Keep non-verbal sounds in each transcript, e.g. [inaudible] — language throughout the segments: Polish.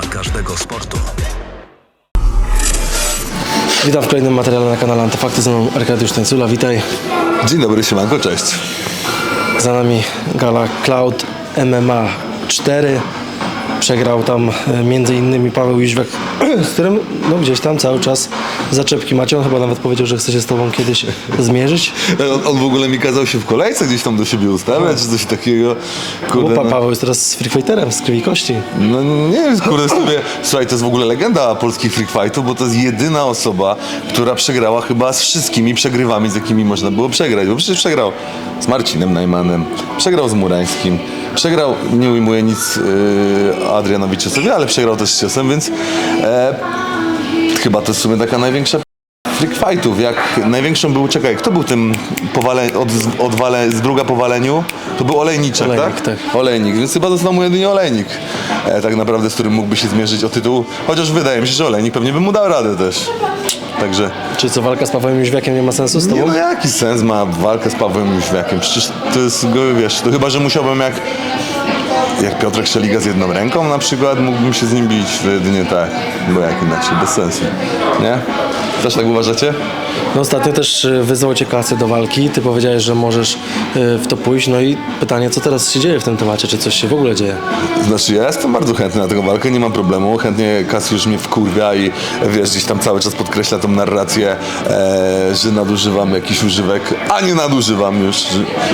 dla każdego sportu. Witam w kolejnym materiale na kanale Antyfakty, ze mną Arkadiusz Tańcula, witaj. Dzień dobry, siemanko, cześć. Za nami gala Cloud MMA 4. Przegrał tam e, między innymi Paweł Jóźwek, [clears throat] z którym no, gdzieś tam cały czas zaczepki macie. On chyba nawet powiedział, że chce się z tobą kiedyś zmierzyć. [laughs] On, on w ogóle mi kazał się w kolejce gdzieś tam do siebie ustawiać, czy coś takiego. Bo Kurde, pa no, Paweł jest teraz free fighterem z krwi i kości. no nie wiem, kurde sobie. Słuchaj, to jest w ogóle legenda polskich freak fightów, bo to jest jedyna osoba, która przegrała chyba z wszystkimi przegrywami, z jakimi można było przegrać. Bo przecież przegrał z Marcinem Najmanem, przegrał z Murańskim, przegrał, nie ujmuję nic yy, Adrianowi Ciosowi, ale przegrał też z Ciosem, więc e, chyba to jest w sumie taka największa freak fightów, jak największą był, czekaj, kto był tym powale, od, od wale, z druga powaleniu? To był Olejniczek, Olejnik, tak? tak. Olejnik, więc chyba został mu jedynie Olejnik, e, tak naprawdę, z którym mógłby się zmierzyć o tytuł, chociaż wydaje mi się, że Olejnik pewnie by mu dał radę też. Także, Czy co, walka z Pawłem Jóźwiakiem nie ma sensu z nie tobą? no jaki sens ma walka z Pawłem Jóźwiakiem? Przecież to jest, go, wiesz, to chyba, że musiałbym jak jak Piotrek Szeliga z jedną ręką na przykład, mógłbym się z nim bić, to jedynie tak, bo jak inaczej, bez sensu, nie? Też tak uważacie? No ostatnio też e, wyzwał cię kasy do walki. Ty powiedziałeś, że możesz e, w to pójść. No i pytanie, co teraz się dzieje w tym temacie? Czy coś się w ogóle dzieje? Znaczy ja jestem bardzo chętny na tę walkę, nie mam problemu. Chętnie Kas już mnie wkurwia i wiesz, gdzieś tam cały czas podkreśla tą narrację, e, że nadużywam jakiś używek, a nie nadużywam już,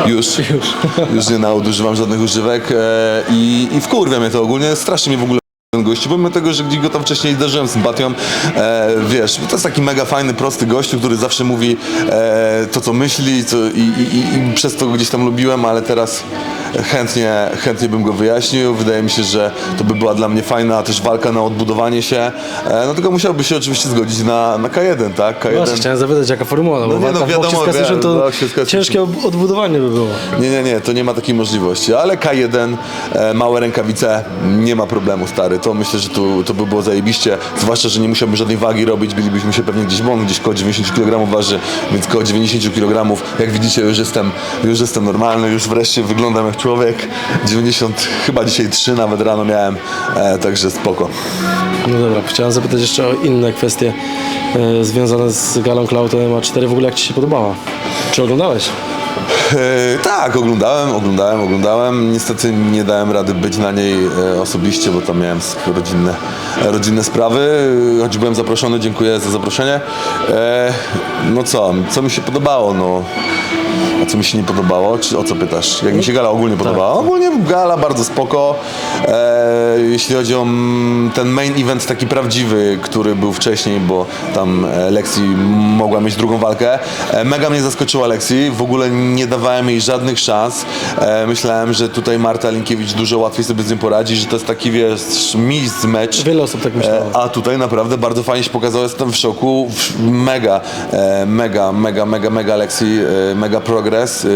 już, [laughs] już, już nie nadużywam żadnych używek e, i, i wkurwia mnie to ogólnie, strasznie mnie w ogóle gościu, pomimo tego, że gdzieś go tam wcześniej zdarzyłem sympatią, e, wiesz, to jest taki mega fajny, prosty gościu, który zawsze mówi e, to, co myśli co, i, i, i, przez to go gdzieś tam lubiłem, ale teraz chętnie, chętnie bym go wyjaśnił. Wydaje mi się, że to by była dla mnie fajna też walka na odbudowanie się, e, no tylko musiałby się oczywiście zgodzić na, na K1, tak? K1. Właśnie, chciałem zapytać, jaka formuła, no, bo No nie, no w wiadomo, z Kasyszem to no, ciężkie odbudowanie by było. Nie, nie, nie, to nie ma takiej możliwości, ale K1, e, małe rękawice, nie ma problemu, stary. To myślę, że tu, to by było zajebiście, zwłaszcza, że nie musiałbym żadnej wagi robić, bilibyśmy się pewnie gdzieś, bo on gdzieś koło 90 kg waży, więc koło 90 kg, jak widzicie, już jestem, już jestem normalny, już wreszcie wyglądam jak człowiek. 90, chyba dzisiaj 3 nawet rano miałem, e, także spoko. No dobra, chciałem zapytać jeszcze o inne kwestie e, związane z galą Cloud MMA 4. W ogóle jak Ci się podobała? Czy oglądałeś? E, tak, oglądałem, oglądałem, oglądałem. Niestety nie dałem rady być na niej e, osobiście, bo tam miałem rodzinne, e, rodzinne sprawy. E, Choć byłem zaproszony, dziękuję za zaproszenie. E, no co, co mi się podobało? No, co mi się nie podobało? Czy o co pytasz? Jak mi się gala ogólnie podobała? Ogólnie gala bardzo spoko. E, jeśli chodzi o mm, ten main event taki prawdziwy, który był wcześniej, bo tam e, Lexi mogła mieć drugą walkę. E, mega mnie zaskoczyła Lexi. W ogóle nie dawałem jej żadnych szans. E, myślałem, że tutaj Marta Linkiewicz dużo łatwiej sobie z tym poradzi, że to jest taki, wiesz, mistrz mecz. Wiele osób tak myślało. E, A tutaj naprawdę bardzo fajnie się pokazało, jestem w szoku. Mega, e, mega, mega, mega, mega Lexi, e, mega progres e,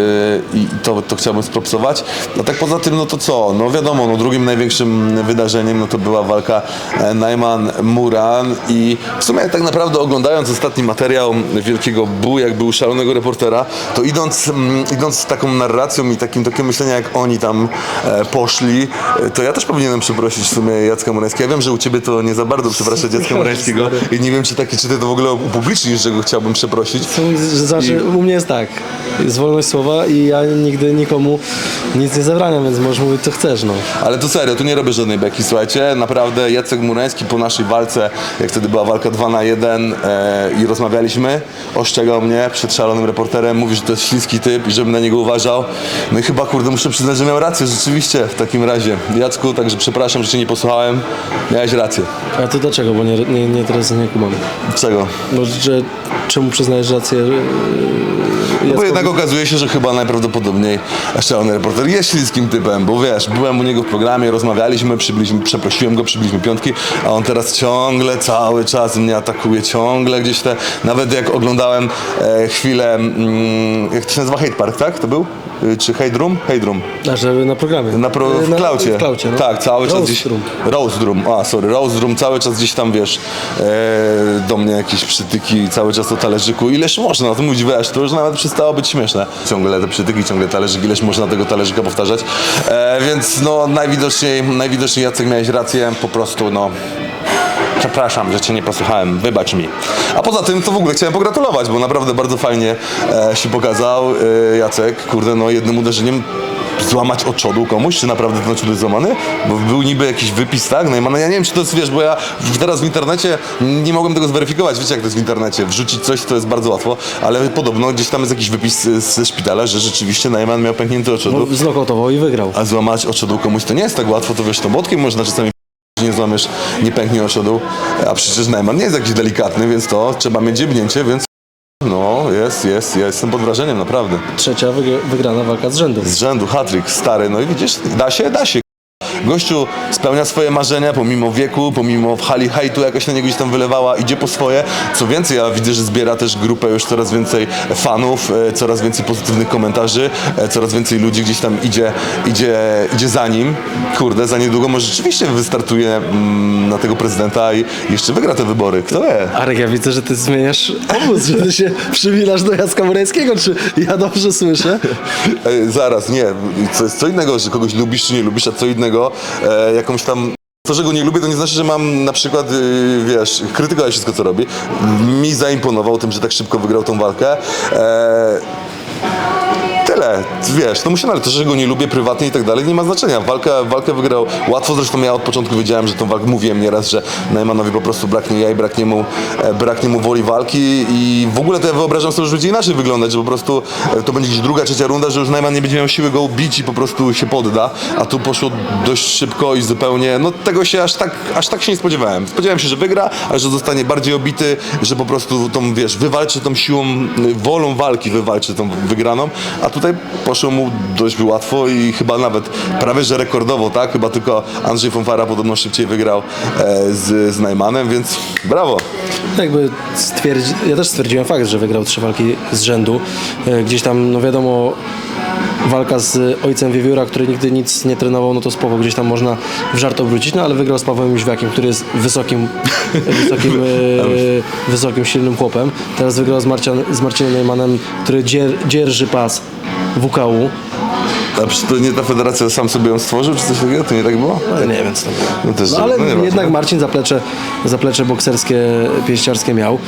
i to, to chciałbym spropsować. No tak poza tym, no to co? No wiadomo, no drugim największym wydarzeniem no to była walka e, Najman-Muran i w sumie tak naprawdę oglądając ostatni materiał Wielkiego Bu, jak był szalonego reportera, to idąc, mm, idąc z taką narracją i takim takim myśleniem, jak oni tam e, poszli, e, to ja też powinienem przeprosić w sumie Jacka Murańskiego. Ja wiem, że u Ciebie to nie za bardzo przepraszać Jacka Murańskiego i nie wiem, czy, taki, czy Ty to w ogóle upublicznisz, że go chciałbym przeprosić. Znaczy, u mnie jest tak, jest wolność słowa i ja nigdy nikomu nic nie zabraniam, więc możesz mówić co chcesz, no. Ale to serio, tu nie robię żadnej beki, słuchajcie. Naprawdę Jacek Murański po naszej walce, jak wtedy była walka 2 na 1 e, i rozmawialiśmy, ostrzegał mnie przed szalonym reporterem, mówi, że to jest śliski typ i żebym na niego uważał. No i chyba, kurde, muszę przyznać, że miał rację, rzeczywiście, w takim razie. Jacku, także przepraszam, że Cię nie posłuchałem. Miałeś rację. A to dlaczego? Bo nie, nie, nie teraz nie kumam. Czego? No, że czemu przyznajesz rację? Yy, Bo jednak okazuje się, że chyba najprawdopodobniej szalony reporter jest śliskim typem, bo wiesz, byłem u niego w programie, rozmawialiśmy, przybyliśmy, przeprosiłem go, przybyliśmy piątki, a on teraz ciągle, cały czas mnie atakuje, ciągle gdzieś te, nawet jak oglądałem e, chwilę, mm, jak to się nazywa, Hate Park, tak? To był? Y, Czy? Hate Room. A, że na programie? Na pro, w Yy, klaucie. W klaucie, no. Tak, cały czas Roast gdzieś. room. Roast Room. A, sorry, Roast Room. Cały czas gdzieś tam, wiesz, e, do mnie jakieś przytyki, cały czas o talerzyku. Ileż można o tym mówić, wiesz, to już nawet przestało być śmieszne. Ciągle te przytyki, ciągle talerzyk, ileś można tego talerzyka powtarzać. E, więc no najwidoczniej, najwidoczniej Jacek miałeś rację, po prostu no Przepraszam, że cię nie posłuchałem, wybacz mi. A poza tym to w ogóle chciałem pogratulować, bo naprawdę bardzo fajnie e, się pokazał e, Jacek. Kurde, no jednym uderzeniem złamać oczodu komuś, czy naprawdę ten oczodół jest złamany? Bo był niby jakiś wypis, tak? No i ma- ja nie wiem, czy to jest, wiesz, bo ja w- teraz w internecie nie mogłem tego zweryfikować. Wiecie, jak to jest w internecie? Wrzucić coś, to jest bardzo łatwo, ale podobno gdzieś tam jest jakiś wypis z- ze szpitala, że rzeczywiście Najman miał pęknięty oczodół. No, znokautował i wygrał. A złamać oczodół komuś to nie jest tak łatwo, to wiesz, to młotkiem można czasami nie złamiesz, nie pęknie oczodół, a przecież Najman nie jest jakiś delikatny, więc to trzeba mieć dziebnięcie, więc no, jest, jest, ja jestem pod wrażeniem, naprawdę. Trzecia wyg- wygrana walka z rzędu. Z rzędu, hatryk, stary, no i widzisz, da się, da się. Gościu spełnia swoje marzenia pomimo wieku, pomimo w hali hejtu jakoś na niego gdzieś tam wylewała, idzie po swoje. Co więcej, ja widzę, że zbiera też grupę już coraz więcej fanów, e, coraz więcej pozytywnych komentarzy, e, coraz więcej ludzi gdzieś tam idzie, idzie, idzie za nim. Kurde, za niedługo może rzeczywiście wystartuje mm, na tego prezydenta i jeszcze wygra te wybory. Kto wie? Arek, ja widzę, że ty zmieniasz obóz, że ty się przymilasz do Jacka Murańskiego, czy ja dobrze słyszę? E, zaraz, nie. Co jest co innego, że kogoś lubisz czy nie lubisz, a co innego, e, jakąś tam. To, że go nie lubię, to nie znaczy, że mam na przykład, y, wiesz, krytykować wszystko, co robi. Mi zaimponował tym, że tak szybko wygrał tą walkę. E, Tyle, wiesz, no musiałem, ale to, że go nie lubię prywatnie i tak dalej, nie ma znaczenia. Walkę, walkę wygrał łatwo, zresztą ja od początku wiedziałem, że tą walkę, mówiłem nieraz, że Najmanowi po prostu braknie jaj, braknie mu, e, braknie mu woli walki i w ogóle to ja wyobrażam sobie, że będzie inaczej wyglądać, że po prostu e, to będzie gdzieś druga, trzecia runda, że już Najman nie będzie miał siły go bić i po prostu się podda, a tu poszło dość szybko i zupełnie, no tego się aż tak, aż tak się nie spodziewałem. Spodziewałem się, że wygra, ale że zostanie bardziej obity, że po prostu tą, wiesz, wywalczy tą siłą, wolą walki wywalczy tą wygraną, a tutaj poszło mu dość łatwo i chyba nawet prawie, że rekordowo, tak? Chyba tylko Andrzej Fonfara podobno szybciej wygrał e, z, z Najmanem, więc brawo. Jakby stwierdzi... Ja też stwierdziłem fakt, że wygrał trzy walki z rzędu. E, Gdzieś tam, no wiadomo, walka z ojcem Wiewióra, który nigdy nic nie trenował, no to spoko, gdzieś tam można w żart obrócić, no ale wygrał z Pawłem Jóźwiakiem, który jest wysokim, [laughs] wysokim, e, wysokim, silnym chłopem. Teraz wygrał z, Marcian, z Marcinem Neumannem, który dzier, dzierży pas vocal A to nie ta federacja sam sobie ją stworzył, czy coś takiego? To nie tak było? No, nie wiem, co to było. No też, No, ale no nie jednak ważne. Marcin zaplecze, zaplecze bokserskie, pięściarskie miał,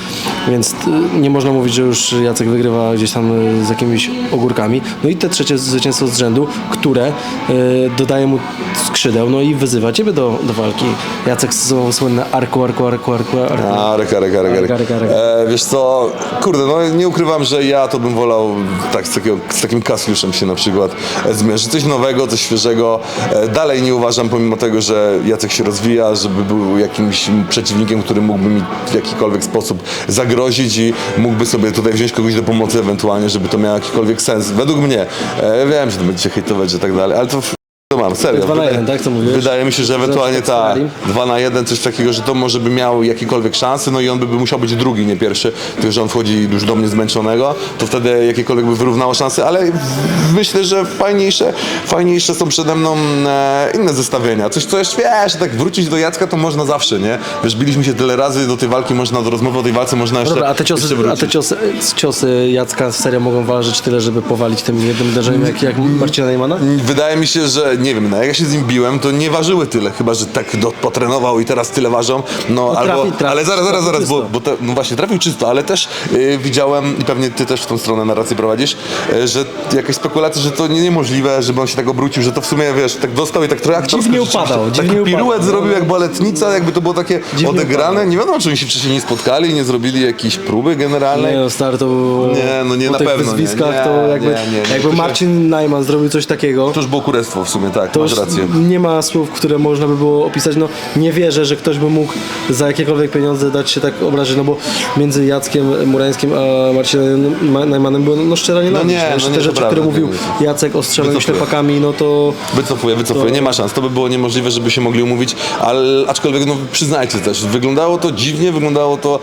więc y, nie można mówić, że już Jacek wygrywa gdzieś tam y, z jakimiś ogórkami. No i te trzecie zwycięstwo z rzędu, które y, dodaje mu skrzydeł, no i wyzywa ciebie do, do walki. Jacek z słynne arku, arku, arku, arku, arku. Arek, arek, arek, arek. Arek, arek, arek. E, wiesz co, kurde, no nie ukrywam, że ja to bym wolał tak z, takiego, z takim Kasiuszem się na przykład e, zmierzyć. Coś nowego, coś świeżego. E, dalej nie uważam, pomimo tego, że Jacek się rozwija, żeby był jakimś przeciwnikiem, który mógłby mi w jakikolwiek sposób zagrozić i mógłby sobie tutaj wziąć kogoś do pomocy ewentualnie, żeby to miało jakikolwiek sens. Według mnie. E, wiem, że to będziecie hejtować, że tak dalej, ale to... To mam, serio. Dwa na Wydaje- jeden, tak? Co mówiłeś? Wydaje mi się, że ewentualnie ta Sterling. 2 na 1, coś takiego, że to może by miał jakiekolwiek szanse, no i on by, by musiał być drugi, nie pierwszy, tylko że on wchodzi już do mnie zmęczonego, to wtedy jakiekolwiek by wyrównało szanse, ale w- myślę, że fajniejsze, fajniejsze są przede mną e, inne zestawienia. Coś, co jeszcze, wiesz, tak wrócić do Jacka to można zawsze, nie? Wiesz, biliśmy się tyle razy, do tej walki można, do rozmowy o tej walce można jeszcze, Dobra, a te ciosy, jeszcze a te wrócić. ciosy, ciosy Jacka serio mogą ważyć tyle, żeby powalić tym jednym uderzeniem jak, jak Marcina Neymana? Wydaje mi się, że nie wiem, no jak ja się z nim biłem, to nie ważyły tyle, chyba że tak do, potrenował i teraz tyle ważą. No, albo. trafi- trafi- ale zaraz, zaraz, zaraz, bo, bo te, no właśnie trafił czysto, ale też y, widziałem i pewnie ty też w tą stronę narrację prowadzisz, y, że jakieś spekulacje, że to nie, niemożliwe, żeby on się tak obrócił, że to w sumie wiesz, tak dostał i tak trochę aktorsko Dziwnie upadał, Taki dziwnie upadał. piruet zrobił jak baletnica, jakby to było takie Dziwnie odegrane. upadał. Nie wiadomo, czy oni się wcześniej nie spotkali, nie zrobili jakiejś próby generalnej. Nie no, stary, to. Nie, no nie, na tych pewno nie. Nie, to jakby, nie, nie, jakby Marcin Najman zrobił coś takiego, To już było kurestwo w sumie, tak, to masz rację. nie ma słów, które można by było opisać. No nie wierzę, że ktoś by mógł za jakiekolwiek pieniądze dać się tak obrazić, no bo między Jackiem Murańskim a Marcinem Ma- Najmanem było no szczera nienawiść. nie, no Jeszcze nie, te to rzeczy, prawda, które mówił nie, Jacek o strzelaniu ślepakami, no to... Wycofuję, wycofuję, nie ma szans. To by było niemożliwe, żeby się mogli umówić, ale aczkolwiek no, przyznajcie też, wyglądało to dziwnie, wyglądało to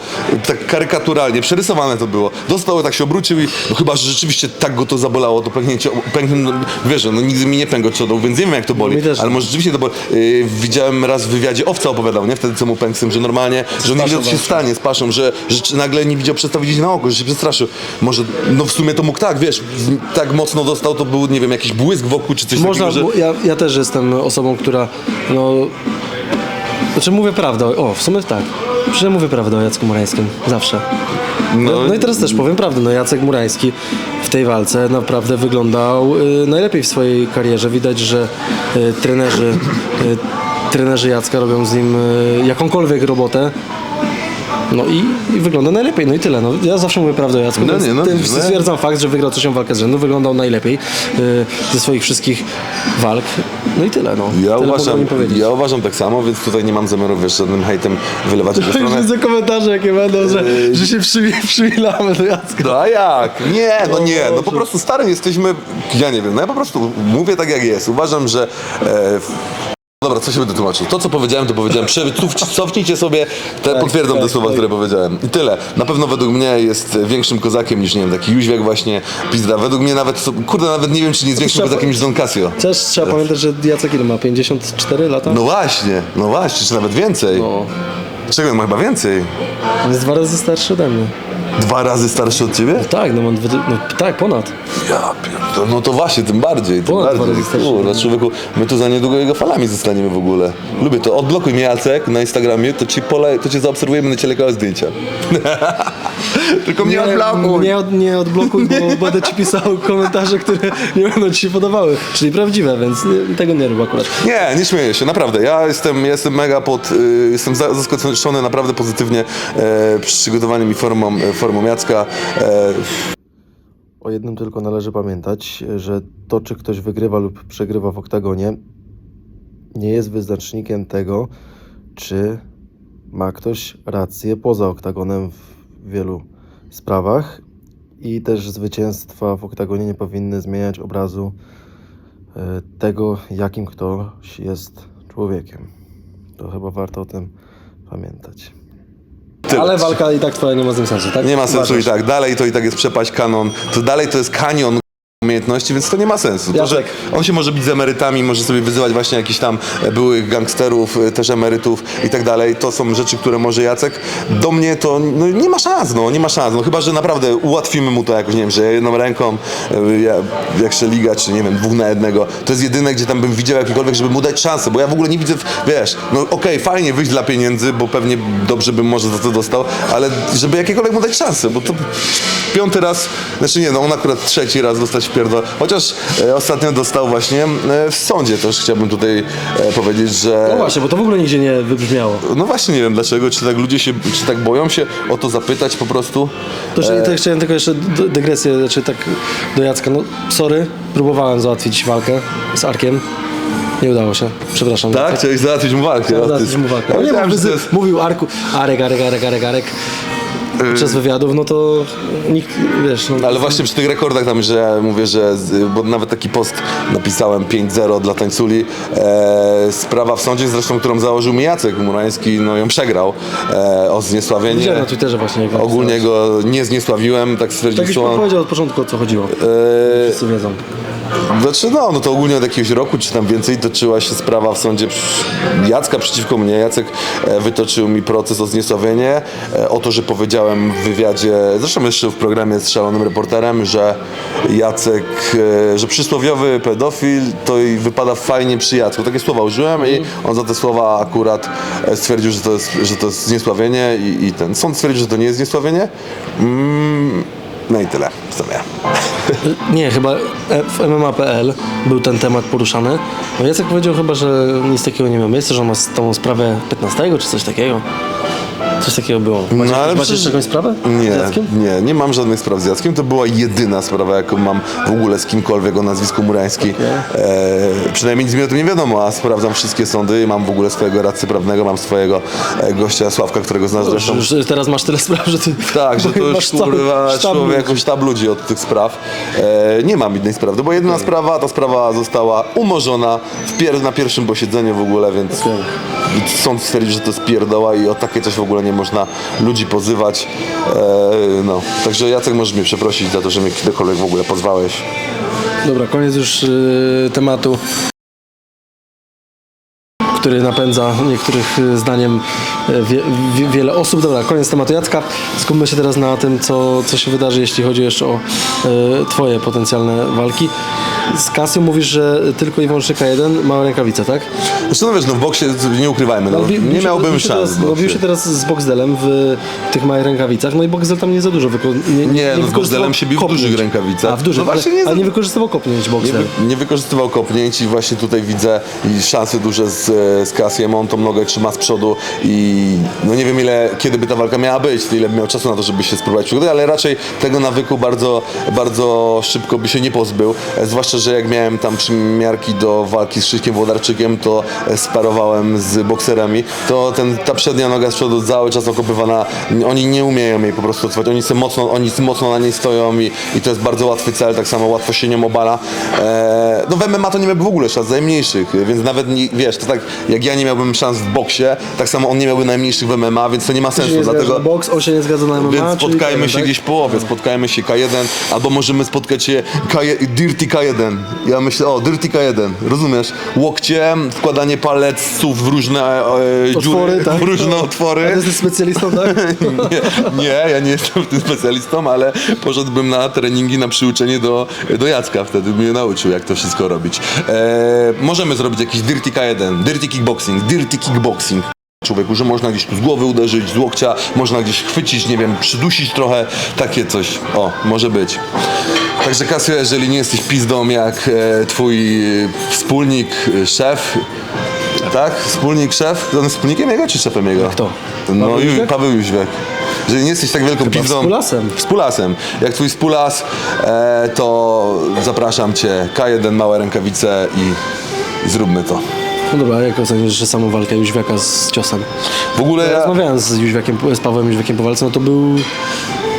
tak karykaturalnie, przerysowane to było. Dostał, tak się obrócił i no chyba, że rzeczywiście tak go to zabolało, to pęknięcie, pęknie, no, wiesz, no nigdy mi nie pękł od czodą, więc więc nie wiem jak to boli, mi też ale nie. może rzeczywiście to boli. Yy, widziałem raz w wywiadzie, Owca opowiadał, nie? Wtedy co mu tym, że normalnie, że on nie wiedział co się stanie z paszą, że, że nagle nie widział przestał widzieć na oko, że się przestraszył. Może, no w sumie to mógł tak, wiesz, tak mocno dostał, to był, nie wiem, jakiś błysk wokół, czy coś Można, takiego, bo że... ja, ja też jestem osobą, która no... Znaczy mówię prawdę, o w sumie tak. Że mówię prawdę o Jacku Murańskim, zawsze. No, no i teraz też powiem prawdę, no Jacek Murański w tej walce naprawdę wyglądał y, najlepiej w swojej karierze. Widać, że y, trenerzy, y, trenerzy Jacka robią z nim y, jakąkolwiek robotę. No i, i wygląda najlepiej, no i tyle. No, ja zawsze mówię prawdę Jacku, No nie, no, tym no. stwierdzam fakt, że wygrał trzecią walkę z rzędu, wyglądał najlepiej y, ze swoich wszystkich walk. No i tyle, no. Ja tyle uważam, ja uważam tak samo, więc tutaj nie mam zamiaru, wiesz, żadnym hejtem wylewać w [laughs] stronę. widzę komentarze, jakie będą, że, że się przywi, przywilamy do Jacka. No a jak? Nie, no O nie, no po prostu starym jesteśmy, ja nie wiem, no ja po prostu mówię tak jak jest. Uważam, że... E, Dobra, co się będę tłumaczył? To, co powiedziałem, to powiedziałem. Prze- cuf- Cofnijcie sobie, te, potwierdzam te tak, słowa, tak. które powiedziałem. I tyle. Na pewno według mnie jest większym kozakiem niż, nie wiem, taki Jóźwiak właśnie, Pizda. Według mnie nawet, so- kurde, nawet nie wiem, czy nie jest większym trzeba- kozakiem niż Don Casio. Też trzeba pamiętać, że Jacek ile ma? 54 lata? No właśnie, no właśnie, czy nawet więcej. No. Czego, on ma chyba więcej? On jest dwa razy starszy ode mnie. Dwa razy starszy od ciebie? Tak, no, mam dwa, no tak, ponad. Ja pierdolę, no to właśnie, tym bardziej, tym Ponad dwa bardziej. razy starszy. Kurwa, człowieku, my tu za niedługo jego falami zostaniemy w ogóle. Lubię to. Odblokuj mnie Jacek na Instagramie, to ci pole, to cię zaobserwuję, będę cię lekał zdjęcia. [laughs] Tylko mnie odblokuj. Nie, od, nie odblokuj, bo [laughs] będę ci pisał komentarze, które nie będą ci się podobały. Czyli prawdziwe, więc nie, tego nie rób akurat. Nie, nie śmieję się, naprawdę. Ja jestem, ja jestem mega pod, y, jestem za- zaskoczony naprawdę pozytywnie e, przygotowaniem i formą, e, formą Jacka. E, O jednym tylko należy pamiętać, że to, czy ktoś wygrywa lub przegrywa w oktagonie, nie jest wyznacznikiem tego, czy ma ktoś rację poza oktagonem w wielu sprawach. I też zwycięstwa w oktagonie nie powinny zmieniać obrazu e, tego, jakim ktoś jest człowiekiem. To chyba warto o tym pamiętać. Tyle. Ale walka i tak twoja nie ma z tym sensu, tak? Nie ma sensu i Uważasz? tak. Dalej to i tak jest przepaść kanon. To dalej to jest kanion umiejętności, więc to nie ma sensu. To, że on się może bić z emerytami, może sobie wyzywać właśnie jakichś tam e, byłych gangsterów, e, też emerytów i tak dalej. To są rzeczy, które może Jacek. Do mnie to no, nie ma szans, no nie ma szans. No, chyba, że naprawdę ułatwimy mu to jakoś, nie wiem, że jedną ręką, e, ja, jak Szeliga, czy nie wiem, dwóch na jednego. To jest jedyne, gdzie tam bym widział jakikolwiek, żeby mu dać szansę, bo ja w ogóle nie widzę, wiesz, no okej, fajnie wyjść dla pieniędzy, bo pewnie dobrze bym może za to dostał, ale żeby jakiekolwiek mu dać szansę, bo to piąty raz, znaczy nie, no on akurat trzeci raz dostać w chociaż e, ostatnio dostał właśnie e, w sądzie, też chciałbym tutaj e, powiedzieć, że... No właśnie, bo to w ogóle nigdzie nie wybrzmiało. No właśnie nie wiem dlaczego, czy tak ludzie się, czy tak boją się o to zapytać po prostu. To, że, to chciałem tylko jeszcze d- dygresję, znaczy tak do Jacka. No sorry, próbowałem załatwić walkę z Arkiem. Nie udało się, przepraszam. Tak? Chciałeś załatwić mu walkę. Załatwić mu walkę. No nie, myślałem, że to wyzy- jest- mówił Arku, Arek, Arek, Arek, Arek, Arek. Podczas wywiadów, no to nikt, wiesz, no, Ale właśnie przy tych rekordach tam, że mówię, że, z- bo nawet taki post napisałem 5-0 dla tańculi. E, sprawa w sądzie, zresztą którą założył mi Jacek Murański, no ją przegrał e, o zniesławienie. widziałem na Twitterze właśnie. jak Ogólnie go nie zniesławiłem, tak stwierdził Tak już słowa. powiedział od początku, o co chodziło. E, Wszyscy wiedzą. Znaczy no, no to ogólnie od jakiegoś roku czy tam więcej toczyła się sprawa w sądzie Jacka przeciwko mnie. Jacek e, wytoczył mi proces o zniesławienie, e, o to, że powiedziałem w wywiadzie, zresztą jeszcze w programie z szalonym reporterem, że Jacek, e, że przysłowiowy pedofil to i wypada fajnie przy Jacku. Takie słowa użyłem i on za te słowa akurat stwierdził, że to jest, że to jest zniesławienie i, i ten sąd stwierdził, że to nie jest zniesławienie. Mm, no i tyle w sumie. Nie, chyba w MMA.pl był ten temat poruszany. No Jacek powiedział chyba, że nic takiego nie miał miejsca, że on ma z tą sprawę 15 czy coś takiego. Coś takiego było. Macie, No, ale macie przecież- jakąś sprawę? Nie, Z Jackiem? nie, nie mam żadnych spraw z Jackiem. To była jedyna sprawa, jaką mam w ogóle z kimkolwiek o nazwisku Murański. E, przynajmniej nic mi o tym nie wiadomo, a sprawdzam wszystkie sądy. Mam w ogóle swojego radcy prawnego, mam swojego e, gościa Sławka, którego znasz zresztą. Już, już teraz masz tyle spraw, że ty Tak, że [laughs] to już kurwa człowiek, jakoś sztab ludzi od tych spraw. E, nie mam innej sprawy, bo jedyna sprawa, ta sprawa została umorzona w pier- na pierwszym posiedzeniu w ogóle, więc Okej. sąd stwierdził, że to jest pierdoła i o takie coś w ogóle nie można ludzi pozywać. E, no, także Jacek możesz mnie przeprosić za to, że mnie kiedykolwiek w ogóle pozwałeś. Dobra, koniec już y, tematu. który napędza niektórych y, zdaniem y, wie, wie, wiele osób. Dobra, koniec tematu Jacka. Skupmy się teraz na tym, co, co się wydarzy, jeśli chodzi jeszcze o twoje potencjalne walki. Z Kasją mówisz, że tylko i wyłącznie K1, małe rękawice, tak? Zresztą no wiesz, no w boksie nie ukrywajmy, no, bi- nie miałbym się szans. Teraz, no, bił się teraz z Boxdelem w tych małych rękawicach, no i Boxdel tam nie za dużo wyko- nie, Nie, no z Boxdelem się bił w dużych rękawicach. A, w dużych, No właśnie ale, nie za- ale nie wykorzystywał kopnięć Nie, Boxdel. wy, nie wykorzystywał kopnięć i właśnie tutaj widzę i szanse duże z, e, z Kasiem. On tą nogę trzyma z przodu i no nie wiem ile, kiedy by ta walka miała być, ile by miał czasu na to, żeby się spróbować przygotować, ale raczej tego nawyku bardzo, bardzo szybko by się nie pozbył. E, Zwłaszcza, że jak miałem tam przymiarki do walki z Krzyśkiem Włodarczykiem, to e, sparowałem z bokserami, to ten, ta przednia noga z przodu cały czas okopywana, oni nie umieją jej po prostu trwać, oni, są mocno, oni mocno na niej stoją i, i to jest bardzo łatwy cel, tak samo łatwo się nią obala. E, no w MMA to nie miałby w ogóle szans, najmniejszych, więc nawet nie, wiesz, to tak jak ja nie miałbym szans w boksie, tak samo on nie miałby najmniejszych w MMA, więc to nie ma sensu, nie dlatego... na boks, on się nie zgadza na MMA, Więc spotkajmy K1, się tak? gdzieś w połowie, spotkajmy się K1, albo możemy spotkać się K1, Dirty K1. Ja myślę, o, Dirty K1, rozumiesz? Łokciem, wkładanie palców w różne e, dziury, Otwory, [laughs] tak? w różne A otwory. ty jesteś specjalistą, tak? [laughs] Nie, nie, ja nie jestem tym specjalistą, ale poszedłbym na treningi, na przyuczenie do, do Jacka, wtedy bym mnie nauczył, jak to wszystko robić. E, możemy zrobić jakiś Dirty K1, Dirty Kickboxing, Dirty Kickboxing. Człowieku, że można gdzieś tu z głowy uderzyć, z łokcia, można gdzieś chwycić, nie wiem, przydusić trochę, takie coś. O, może być. Także Kasio, jeżeli nie jesteś pizdą jak e, twój e, wspólnik, e, szef, tak? Wspólnik, szef? On jest wspólnikiem jego czy szefem jego? Kto? No Paweł Ju- Jóźwiak? Paweł Jóźwiak. Jeżeli nie jesteś tak wielką pizdą... współlasem. Współlasem. Jak twój współlas, e, to zapraszam cię. K1, małe rękawice i, i zróbmy to. No dobra, a jak ocenisz, że samą walkę Jóźwiaka z ciosem? W ogóle Ja ja... rozmawiałem z, Jóźwiakiem, z Pawłem Jóźwiakiem po walce, no to był,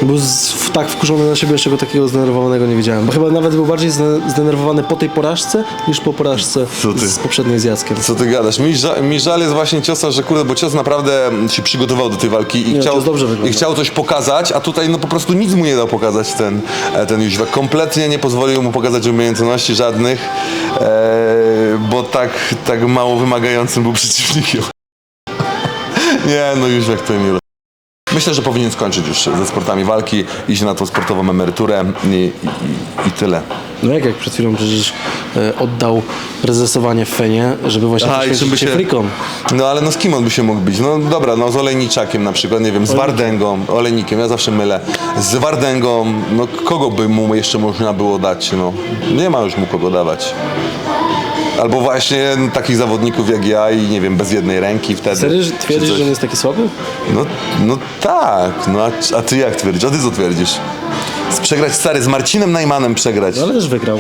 był z, tak wkurzony na siebie, jeszcze go takiego zdenerwowanego nie widziałem. Bo chyba nawet był bardziej zde- zdenerwowany po tej porażce, niż po porażce Co ty? z poprzedniej z Jackiem. Co ty gadasz? Mi, ża- mi żal jest właśnie ciosa, że kurde, bo cios naprawdę się przygotował do tej walki i, Nie, chciał, cios dobrze wygląda. i chciał coś pokazać, a tutaj no po prostu nic mu nie dał pokazać ten, e, ten Jóźwiak. Kompletnie nie pozwolił mu pokazać umiejętności żadnych, e, bo tak, tak mało wymagającym był [laughs] przeciwnikiem. nie, no Jóźwiak to nie Myślę, że powinien skończyć już ze sportami walki, iść na tą sportową emeryturę i, i, i tyle. No jak, jak przed chwilą przecież e, oddał prezesowanie w Fenie, żeby właśnie A, poświęcić się się- frikom. No ale no z kim on by się mógł bić? No dobra, no z Olejniczakiem na przykład, nie wiem, z Wardęgą, Olejnikiem, ja zawsze mylę. Z Wardęgą, no kogo by mu jeszcze można było dać, no. Nie ma już mu kogo dawać. Albo właśnie takich zawodników jak ja i nie wiem, bez jednej ręki wtedy. Serio, że twierdzisz, że on jest taki słaby? No, no tak, no a, a ty jak twierdzisz? A ty co twierdzisz? Przegrać stary, z Marcinem Najmanem przegrać. No ale też wygrał.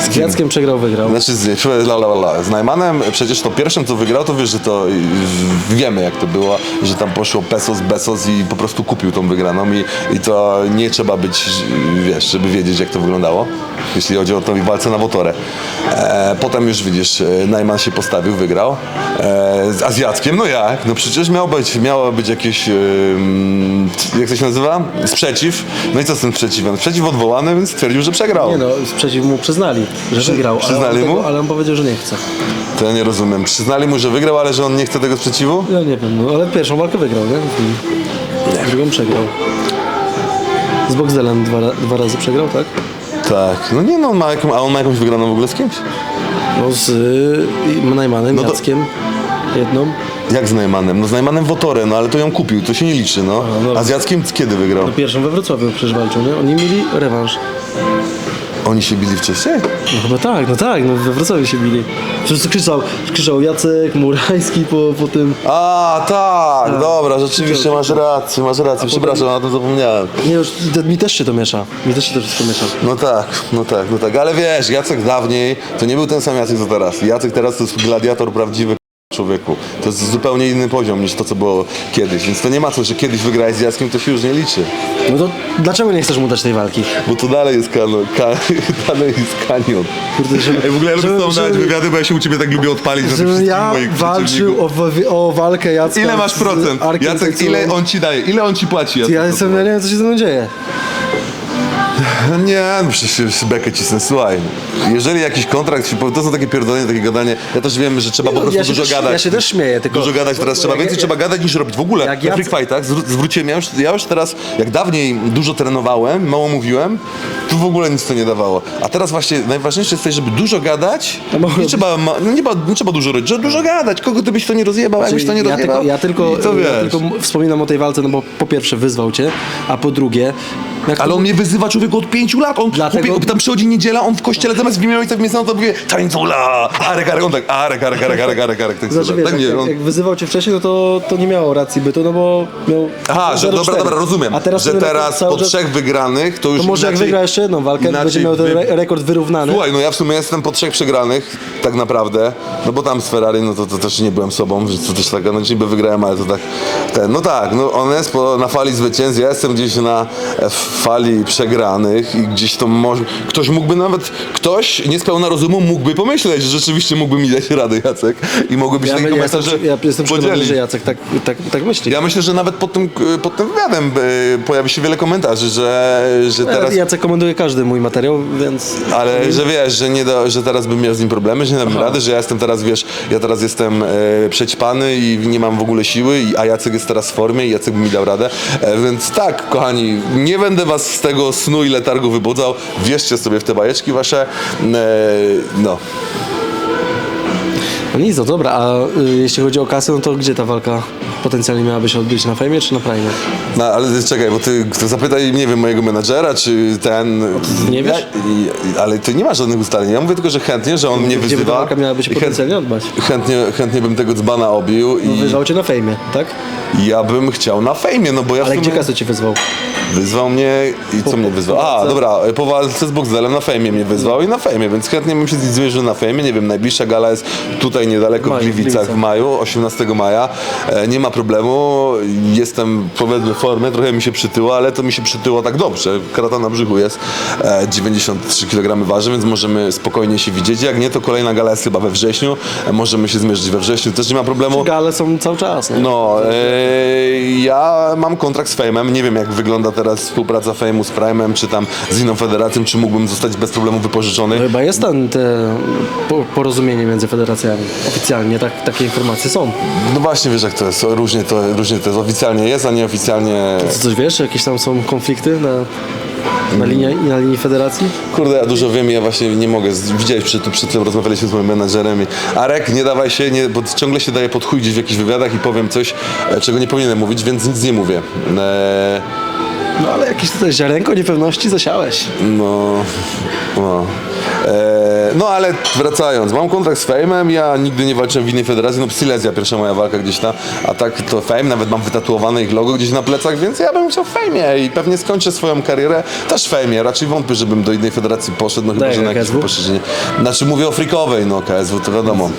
Z Jackiem przegrał, wygrał. Znaczy z, la, la, la. z Najmanem przecież to pierwszym co wygrał to wiesz, że to wiemy jak to było, że tam poszło pesos, besos i po prostu kupił tą wygraną i, i to nie trzeba być, wiesz, żeby wiedzieć jak to wyglądało, jeśli chodzi o tą walce na wotorę. E, potem już widzisz, e, Najman się postawił, wygrał. E, z Azjackiem, no jak? No przecież miało być, miało być jakieś, ym, jak to się nazywa? Sprzeciw. No i co z tym sprzeciwem? Sprzeciw odwołany, więc stwierdził, że przegrał. Nie no, sprzeciw mu przyznali, że wygrał. ale przyznali on mu? Tego, ale on powiedział, że nie chce. To ja nie rozumiem. Przyznali mu, że wygrał, ale że on nie chce tego sprzeciwu? Ja nie wiem, no, ale pierwszą walkę wygrał, nie? Drugą przegrał. Z Boxdelem dwa, dwa razy przegrał, tak? Tak. No nie no, on ma jaką, a on ma jakąś wygraną w ogóle z kimś? No z y, Najmanem, No to- Jackiem, jedną. Jak z Najmanem? No z Najmanem Wotorę, no ale to ją kupił, to się nie liczy, no. no. A z Jackiem kiedy wygrał? No pierwszą we Wrocławiu przecież walczył, nie? Oni mieli rewanż. Oni się bili wcześniej? No chyba tak, no tak, no we Wrocławiu się bili. Przecież krzyczał, krzyczał Jacek, Murański po, po tym. A, tak, dobra, rzeczywiście masz rację, masz rację, przepraszam, o tym zapomniałem. Nie, już mi też się to miesza. Mi też się to wszystko miesza. No tak, no tak, no tak, ale wiesz, Jacek dawniej to nie był ten sam Jacek co teraz. Jacek teraz to jest gladiator prawdziwy człowieku. To jest zupełnie inny poziom niż to, co było kiedyś, więc to nie ma co, że kiedyś wygrałeś z Jackiem, to się już nie liczy. No to dlaczego nie chcesz mu dać tej walki? Bo to dalej jest kanion. Ka, [laughs] dalej jest kanion. Kurde, żeby, Ej, w ogóle ja lubię żeby- z tobą dawać żeby- wywiady, bo ja się u ciebie tak lubię odpalić na tych Żebym wszystkich ja moich walczył o, w- o walkę Jacka Ile masz z procent? Arkiem Jacek, ile on ci daje? Ile on ci płaci? Jacek? Ja jestem, ja nie wiem co się ze mną dzieje. Nie, no przecież bekę cisnę, słuchaj. Jeżeli jakiś kontrakt, się to są takie pierdolenie, takie gadanie. Ja też wiem, że trzeba po prostu ja się dużo też, gadać. Ja się też śmieję, tylko... Dużo gadać teraz bo- trzeba, jak- więcej trzeba gadać niż robić. W ogóle Jak ja- Freak Fightach zwró- zwróciłem, ja już, ja już teraz, jak dawniej dużo trenowałem, mało mówiłem, tu w ogóle nic to nie dawało. A teraz właśnie najważniejsze jest to, żeby dużo gadać, No bo- nie trzeba, ma, no nie, ma, nie trzeba dużo robić, że dużo gadać, kogo ty byś to nie rozjebał, jakbyś to nie ja rozjebał. tylko, ja, tylko, I to ja wiesz. tylko m- wspominam o tej walce, no bo po pierwsze wyzwał cię, a po drugie... Jak Ale to- on mnie wyzywa człowieku od pięciu lat. On Dlatego- chłopie, tam przychodzi niedziela, on w kościele zamiast w imię ojca w miejscu, to mówi tańcula, arek, arek, on tak, arek, arek, arek, arek, arek, arek, tak, Znaczy, tak, wiesz, tak jak, nie, jak, on... jak wyzywał cię wcześniej, no to, to nie miało racji bytu, no bo miał Aha, że 0,4. dobra, dobra, rozumiem, A teraz że ten rekord teraz cały po czas- trzech wygranych to już To może jak inaczej- wygra jeszcze jedną walkę, będzie inaczej miał ten wy- re- rekord wyrównany. Słuchaj, no ja w sumie jestem po trzech przegranych, tak naprawdę, no bo tam z Ferrari, no to, to też nie byłem sobą, że to też taka, no niby wygrałem, ale to tak, ten, no tak, no on jest po, na fali zwycięstw, ja jestem gdzieś na e, fali przegranych i gdzieś to może, ktoś mógłby nawet, ktoś niespełna rozumu mógłby pomyśleć, że rzeczywiście mógłby mi dać radę, Jacek, i mogłyby się Ja, takie ja, jestem, ja jestem przekonany, że Jacek tak, tak, tak myśli. Ja myślę, że nawet pod tym, pod tym wywiadem e, pojawi się wiele komentarzy, że, że teraz... Jacek komentuje każdy mój materiał, więc... Ale że wiesz, że, nie da, że teraz bym miał z nim problemy, że nie dam rady, że ja jestem teraz, wiesz, ja teraz jestem e, przećpany i nie mam w ogóle siły, a Jacek jest teraz w formie i Jacek by mi dał radę. E, więc tak, kochani, nie będę was z tego snu i letargu wybudzał. Wierzcie sobie w te bajeczki wasze. E, no. No nic, no dobra, a y, jeśli chodzi o kasę, no to gdzie ta walka potencjalnie miałaby się odbyć? Na fejmie czy na prime? no, ale czekaj, bo ty to zapytaj, nie wiem, mojego menadżera, czy ten... nie wiesz? Ja, ale ty nie masz żadnych ustaleń. Ja mówię tylko, że chętnie, że on mnie Gdzie wyzywa. walka miałaby się i chęt- potencjalnie odbyć? Chętnie, chętnie bym tego dzbana obił No, i wyzwał cię na fejmie, tak? ja bym chciał na fejmie, no bo ja Ale sumie... gdzie kasę cię wyzwał? Wyzwał mnie i co Po- mnie wyzwał? A, dobra, po walce z Boxdelem na fejmie mnie wyzwał i na fejmie, więc chętnie bym się zmierzył na fejmie. Nie wiem, najbliższa gala jest tutaj niedaleko w Gliwicach w maju, 18 maja. E, nie ma problemu, jestem powiedzmy w formie, trochę mi się przytyło, ale to mi się przytyło tak dobrze. Krata na brzuchu jest, e, 93 kg waży, więc możemy spokojnie się widzieć. Jak nie, to kolejna gala jest chyba we wrześniu, e, możemy się zmierzyć we wrześniu, też nie ma problemu. Gale są cały czas, nie? No, e, ja mam kontrakt z Fame'em, nie wiem jak wygląda teraz współpraca Fame'u z Prime'em, czy tam z inną federacją, czy mógłbym zostać bez problemu wypożyczony. No chyba jest tam te po, porozumienie między federacjami. Oficjalnie tak, takie informacje są. No właśnie, wiesz jak to jest, różnie to, różnie to jest, oficjalnie jest, a nieoficjalnie... Co coś wiesz? Jakieś tam są konflikty na, na, linii, na linii federacji? Kurde, ja dużo wiem i ja właśnie nie mogę, widziałeś, przed, przed tym rozmawialiśmy z moim menadżerem i Arek, nie dawaj się, nie, bo ciągle się daje pod chuj gdzieś w jakichś wywiadach i powiem coś, e, czego nie powinienem mówić, więc nic nie mówię. E, No ale jakieś tutaj ziarenko niepewności zasiałeś. No, no. E, no ale wracając, mam kontrakt z Fame'em, ja nigdy nie walczyłem w innej federacji, no Silesia pierwsza moja walka gdzieś tam, a tak to Fame, nawet mam wytatuowane ich logo gdzieś na plecach, więc ja bym chciał w Fame'ie i pewnie skończę swoją karierę też w Fame'ie, raczej wątpię, żebym do innej federacji poszedł, no chyba, Daj, że na jak jakieś KSW? poszerzenie. Znaczy mówię o freakowej, no KSW to wiadomo.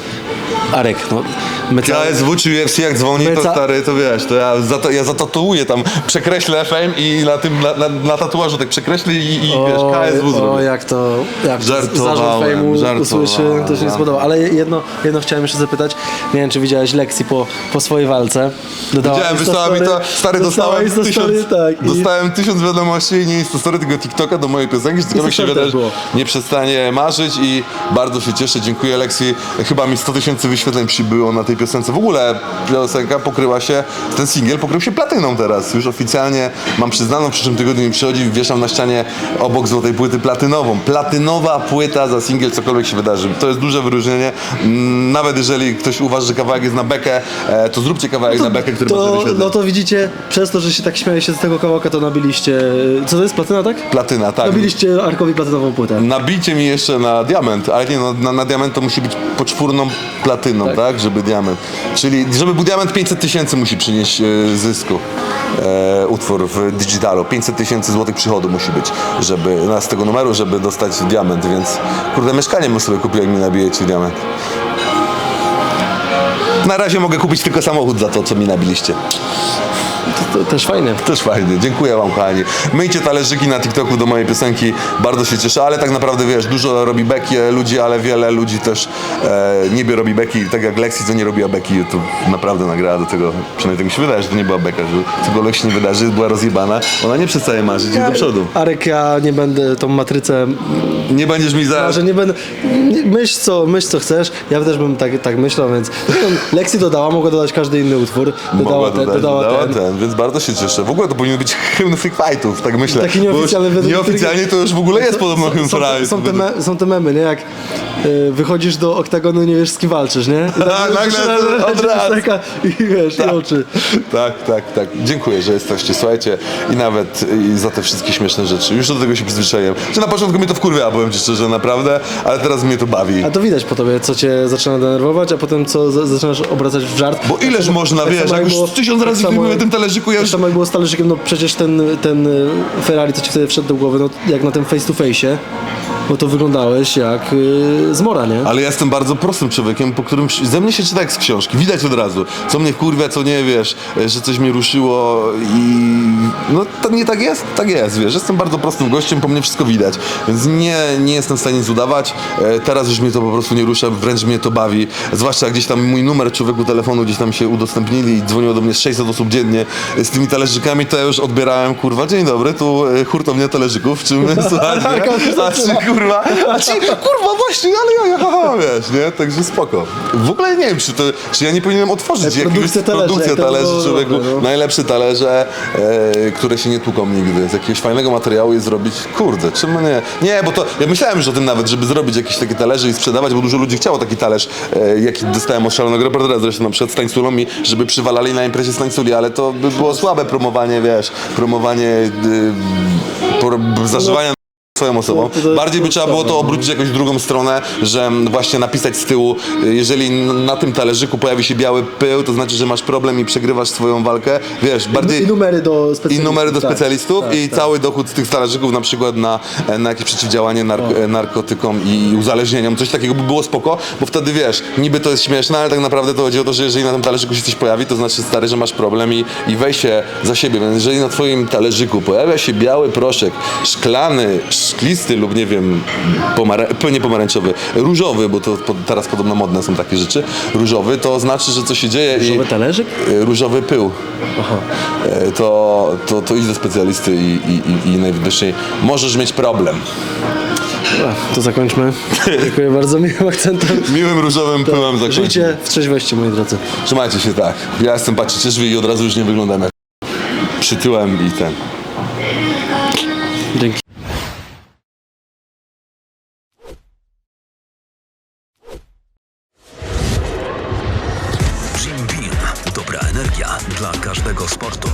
Arek, no my. KSW czy UFC jak dzwoni, to stary, to wiesz, to ja, zata, ja zatatuuję tam, przekreślę Fame i na tym, na, na, na tatuażu tak przekreślę i, i wiesz, KSW o, zrobię. jak to, jak to Żartowałem, zarząd fejmu usłyszy, to się nie spodoba. Ale jedno, jedno chciałem jeszcze zapytać, nie wiem czy widziałeś lekcji po, po swojej walce. Dodała Widziałem, wysłała mi to, stary, dostałem tysiąc, story, tak, i- dostałem tysiąc wiadomości i nie Insta story, tylko TikToka do mojej piosenki, z którego się story wiele, też było. nie przestanie marzyć i bardzo się cieszę, dziękuję Aleksji, chyba mi 100 tysięcy wyświetleń przybyło na tej piosence, w ogóle piosenka pokryła się, ten singiel pokrył się platyną teraz, już oficjalnie mam przyznaną, w przyszłym tygodniu mi przychodzi, wieszam na ścianie obok złotej płyty platynową, platynowa płyta za singiel, cokolwiek się wydarzy, to jest duże wyróżnienie, Mm, nawet jeżeli ktoś uważa, że kawałek jest na bekę, e, to zróbcie kawałek na bekę, który To, wyświetleń. no to widzicie, przez to, że się tak się z tego kawałka, to nabiliście, co to jest, platyna, tak? Platyna, tak. Nabiliście Arkowi platynową płytę. Nabijcie mi jeszcze na diament, ale nie, no, na, na diament to musi być poczwórną platyną, tak. Tak. żeby diament. Czyli żeby był diament 500 tysięcy musi przynieść e, zysku e, utwór w digitalu. 500 tysięcy złotych przychodu musi być, żeby z tego numeru, żeby dostać diament, więc kurde mieszkanie bym sobie jak mi nabijecie diament. Na razie mogę kupić tylko samochód za to, co mi nabiliście. To, to też fajnie. Też fajnie, dziękuję wam kochani. Myjcie talerzyki na TikToku do mojej piosenki, bardzo się cieszę, ale tak naprawdę wiesz, dużo robi beki ludzi, ale wiele ludzi też e, nie robi beki, tak jak Lexi, co nie robiła beki, to naprawdę nagrała do tego, przynajmniej tak mi się wydaje, że to nie była beka, że cokolwiek się nie wydarzy, była rozjebana, ona nie przestaje marzyć, idzie do przodu. Arek, ja nie będę tą matrycę Nie będziesz mi za... że nie będę. nie- Myśl co, myśl co chcesz. Ja też bym tak, tak myślał, więc. Lexi dodała, mogła dodać każdy inny utwór. Dodała, Mogła ten, dodać, dodała ten. Więc bardzo się cieszę. W ogóle to powinien być hymn freak fightów, tak myślę. Taki nieoficjalny według Nieoficjalnie to już w ogóle jest podobno hymn są, fight. są, te me, są te memy, nie? Jak y, wychodzisz do oktagonu i nie wiesz z kim walczysz, nie? I Tak, nagle od razu. piosenka I wiesz, i oczy. Tak, tak, tak. Dziękuję, że jesteście. Słuchajcie, i nawet i za te wszystkie śmieszne rzeczy. Już do tego się przyzwyczaiłem. Że na początku mnie to wkurwia, powiem ci szczerze, naprawdę, ale teraz mnie to bawi. A to widać po tobie, co cię zaczyna denerwować, a potem co za- zaczynasz obracać w żart. Bo ileż można, tak wiesz, samo jak już było- tysiąc tak razy samo- filmuję o tym talerzyku, ja Tak już... samo jak było z talerzykiem, no przecież ten, ten y, Ferrari, co ci wtedy wszedł do głowy, no jak na tym face to face, no to wyglądałeś jak y, zmora, nie? Ale ja jestem bardzo prostym człowiekiem, po którym ze mnie się czyta jak z książki. Widać od razu, co mnie wkurwia, co nie, wiesz, że coś mnie ruszyło i... No to nie tak jest? Tak jest, wiesz. Jestem bardzo prostym gościem, po mnie wszystko widać. Więc nie, nie jestem w stanie nic udawać. E, Teraz już mnie to po prostu nie rusza, wręcz mnie to bawi. Zwłaszcza jak gdzieś tam mój numer człowieku telefonu gdzieś tam się udostępnili i dzwoniło do mnie 600 osób dziennie z tymi talerzykami, to ja już odbierałem, kurwa, dzień dobry, tu e, hurtownia talerzyków, czym [laughs] słuchajcie, a czy kurwa, a ci, kurwa, właśnie, ale ja, ja, haha, wiesz, nie, także spoko. W ogóle nie wiem, czy to, czy ja nie powinienem otworzyć Jak jakiegoś produkcja talerzy, produkcję jak talerzy, było człowieku, dobre, no. najlepsze talerze, e, które się nie tłuką nigdy, z jakiegoś fajnego materiału je zrobić, kurde, czemu nie? Nie, bo to, ja myślałem już o tym nawet, żeby zrobić jakieś takie talerze i sprzedawać, bo dużo ludzi chciało taki talerz, e, jaki dostałem od szalonego reportera zresztą na przykład z tańculą i żeby przywalali na imprezie z tańculi, ale to by było słabe promowanie, wiesz, promowanie y, por, zażywania swoją osobą. Bardziej by trzeba było to obrócić jakoś w drugą stronę, że właśnie napisać z tyłu, y, jeżeli na tym talerzyku pojawi się biały pył, to znaczy, że masz problem i przegrywasz swoją walkę. Wiesz, bardziej... I numery do I specjalistów. numery do tak, specjalistów tak, i tak. cały dochód z tych talerzyków na przykład na, na jakieś przeciwdziałanie nark- narkotykom i uzależnieniom. Coś takiego by było spoko, bo wtedy wiesz, niby to jest śmieszne, ale tak naprawdę to chodzi o to, że jeżeli na tym talerzyku się coś pojawi, to znaczy stary, że masz problem i, i weź się za siebie. Więc jeżeli na twoim talerzyku pojawia się biały proszek, szklany, szklisty lub nie wiem, pomara- nie pomarańczowy, różowy, bo to po, teraz podobno modne są takie rzeczy, różowy, to znaczy, że coś się dzieje Różowy i... talerzyk? E, różowy pył, e, to, to, to idź do specjalisty i, i, i, i możesz mieć problem. Dobra, to zakończmy. Dziękuję bardzo miłym akcentem. Miłym różowym pyłem zakończyć. Żyjcie w trzeźwości, moi drodzy. Trzymajcie się tak. Ja jestem patrzcie trzeźwy i od razu już nie wyglądam jak przytyłem i ten. Dzięki. Dla każdego sportu.